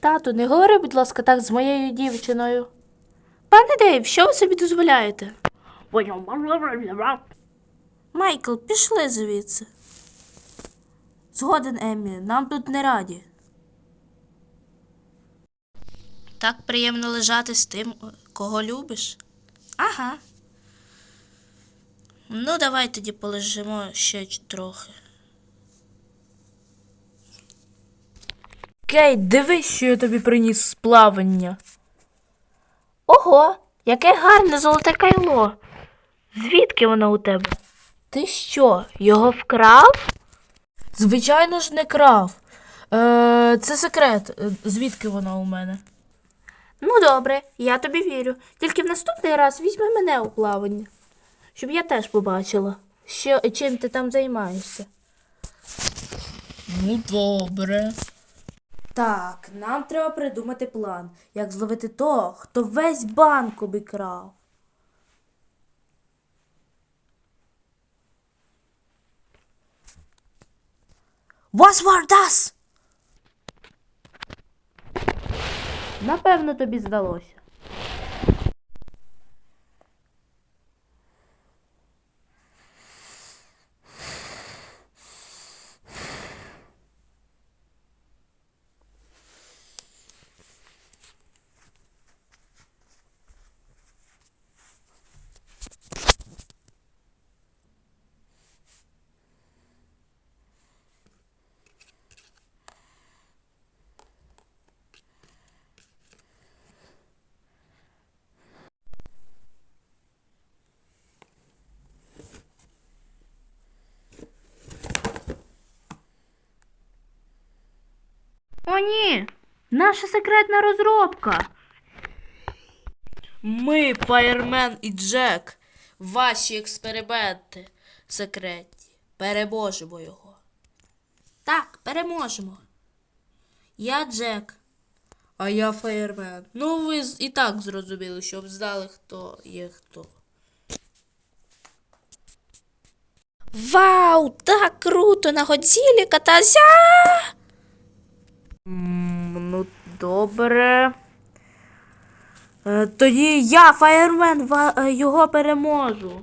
Тату, не говори, будь ласка, так з моєю дівчиною. Пане Дейв, що ви собі дозволяєте? Майкл, пішли звідси. Згоден, Еммі, нам тут не раді. Так приємно лежати з тим, кого любиш. Ага. Ну, давай тоді полежимо ще трохи. Кейт, дивись, що я тобі приніс з плавання. Ого, яке гарне золоте кайло. Звідки воно у тебе? Ти що, його вкрав? Звичайно ж, не крав. Е, це секрет, е, звідки воно у мене. Ну, добре, я тобі вірю. Тільки в наступний раз візьми мене у плавання, щоб я теж побачила, що, чим ти там займаєшся. Ну, добре. Так, нам треба придумати план, як зловити того, хто весь банк обікрав. Was war? Напевно, тобі здалося. О, ні! Наша секретна розробка. Ми, Фаєрмен і Джек, ваші експерименти секретні. Переможемо його. Так, переможемо. Я Джек. А я Фаєрмен. Ну, ви і так зрозуміли, щоб знали, хто є хто. Вау! Так круто! На Годзілі катався! Добре. Е, Тоді я, Фаєрмен, е, його переможу.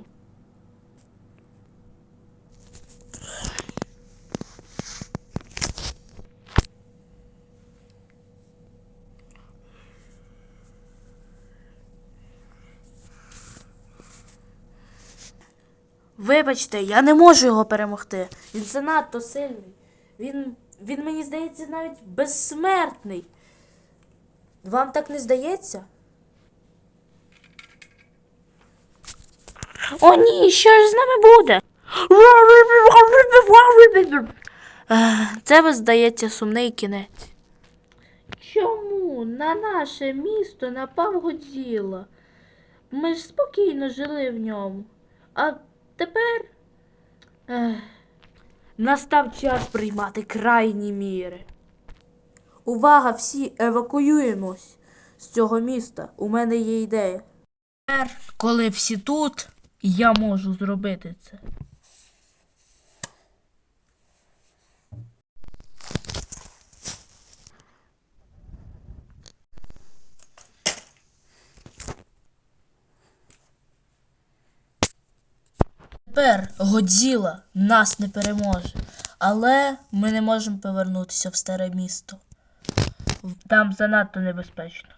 Вибачте, я не можу його перемогти. Він занадто сильний. Він, він мені здається, навіть безсмертний. Вам так не здається? О, ні, що ж з нами буде? Це, ви, здається, сумний кінець. Чому на наше місто напав Годзіла? Ми ж спокійно жили в ньому. А тепер. Ех, настав час приймати крайні міри. Увага, всі евакуюємось з цього міста. У мене є ідея. Тепер, коли всі тут, я можу зробити це. Тепер Годзіла нас не переможе, але ми не можемо повернутися в старе місто. Там занадто небезпечно.